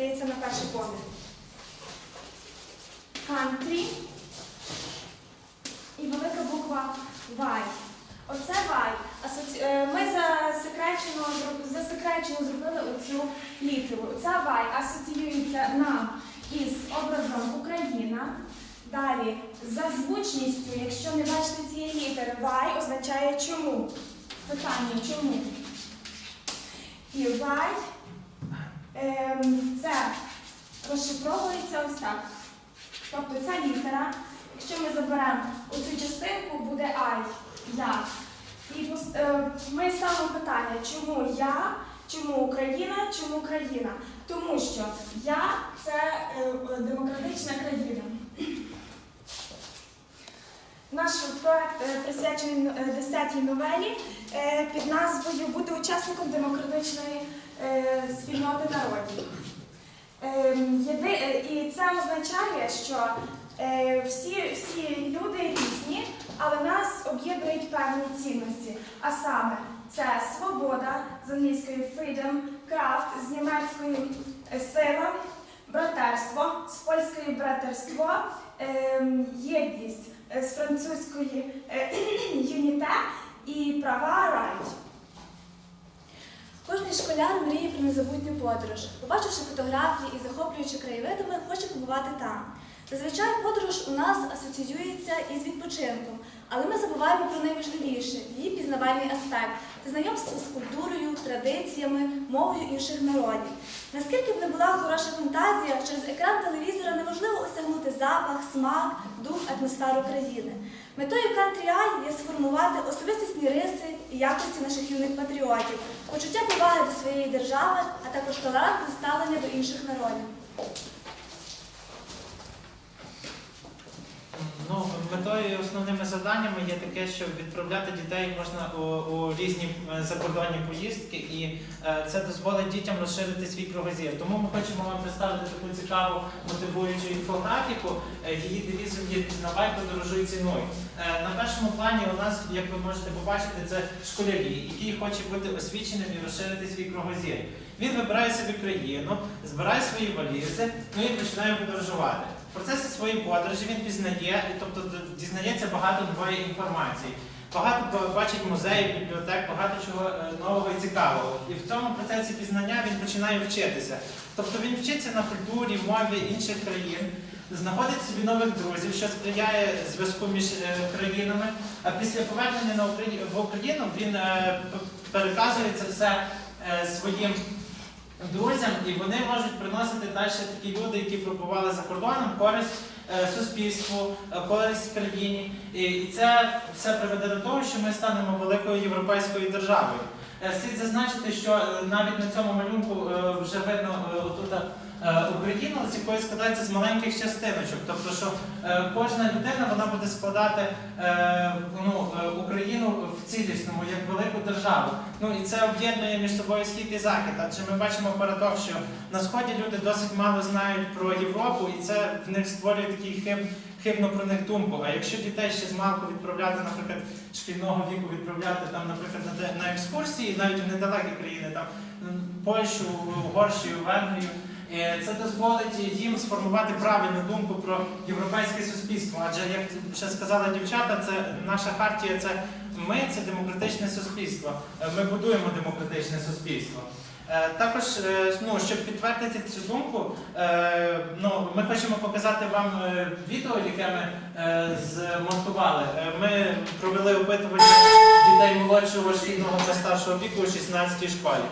здається на перший погляд. Country і велика буква Y. Оце Y. Е, Ми засекречено, засекречено зробили оцю літеру. Ця Y асоціюється нам із образом Україна. Далі, за звучністю, якщо не бачите цієї літери, Y означає чому. Питання чому? І Y це розшифровується ось так. Тобто ця літера, якщо ми заберемо оцю частинку, буде I, я. І е, ми ставимо питання, чому я, чому Україна, чому країна? Тому що я це е, демократична країна. Наш проект е, присвячений е, 10-й новелі е, під назвою Бути учасником демократичної е, спільноти народів. Ем, е, І це означає, що е, всі, всі люди різні, але нас об'єднують певні цінності. А саме це свобода з англійської freedom, крафт, з німецької е, сила, братерство, з польської братерство, ем, єдність, е, з французької е, юніте і права рай. Кожний школяр мріє про незабутню подорож. Побачивши фотографії і захоплюючи краєвидами, хоче побувати там. Зазвичай подорож у нас асоціюється із відпочинком, але ми забуваємо про найважливіше її пізнавальний аспект це знайомство з культурою, традиціями, мовою інших народів. Наскільки б не була хороша фантазія, через екран телевізора неможливо осягнути запах, смак, дух, атмосферу країни. Метою Country Eye є сформувати особистісні риси і якості наших юних патріотів, почуття поваги до своєї держави, а також толерантне ставлення до інших народів. Ну, метою і основними завданнями є таке, щоб відправляти дітей можна у, у різні е, закордонні поїздки, і е, це дозволить дітям розширити свій кругозір. Тому ми хочемо вам представити таку цікаву мотивуючу інфографіку. Е, Її девізом є пізнавай, подорожуй цінуй. Е, На першому плані у нас, як ви можете побачити, це школярі, який хоче бути освіченим і розширити свій кругозір. Він вибирає собі країну, збирає свої валізи, ну і починає подорожувати. Процесі своєї подорожі він пізнає, тобто дізнається багато нової інформації. Багато бачить музеїв, бібліотек, багато чого е, нового і цікавого. І в цьому процесі пізнання він починає вчитися. Тобто він вчиться на культурі, мові інших країн, знаходить собі нових друзів, що сприяє зв'язку між е, країнами. А після повернення в Україну він е, переказує це все своїм друзям, і вони можуть приносити далі такі люди, які пробували за кордоном, користь е, суспільству, е, користь країні. І, і це все приведе до того, що ми станемо великою європейською державою. Е, Слід зазначити, що е, навіть на цьому малюнку е, вже видно отут е, Україну, з якої складається з маленьких частиночок. Тобто, що кожна людина вона буде складати ну, Україну в цілісному, як велику державу. Ну і це об'єднує між собою схід і захід. Адже ми бачимо парадокс, що на сході люди досить мало знають про Європу, і це в них створює такий хиб, хибну про них думку. А якщо дітей ще з малку відправляти, наприклад, шкільного віку відправляти там, наприклад, на, на екскурсії, навіть в недалекі країни, там Польщу, Угорщину, Венгрію. е, Це дозволить їм сформувати правильну думку про європейське суспільство. Адже, як ще сказали дівчата, це наша хартія це ми це демократичне суспільство. Е, Ми будуємо демократичне суспільство. Е, Також, е, ну, щоб підтвердити цю думку, е, ну, ми хочемо показати вам відео, яке ми змонтували. Ми провели опитування дітей молодшого шкільного та старшого віку у 16 школі.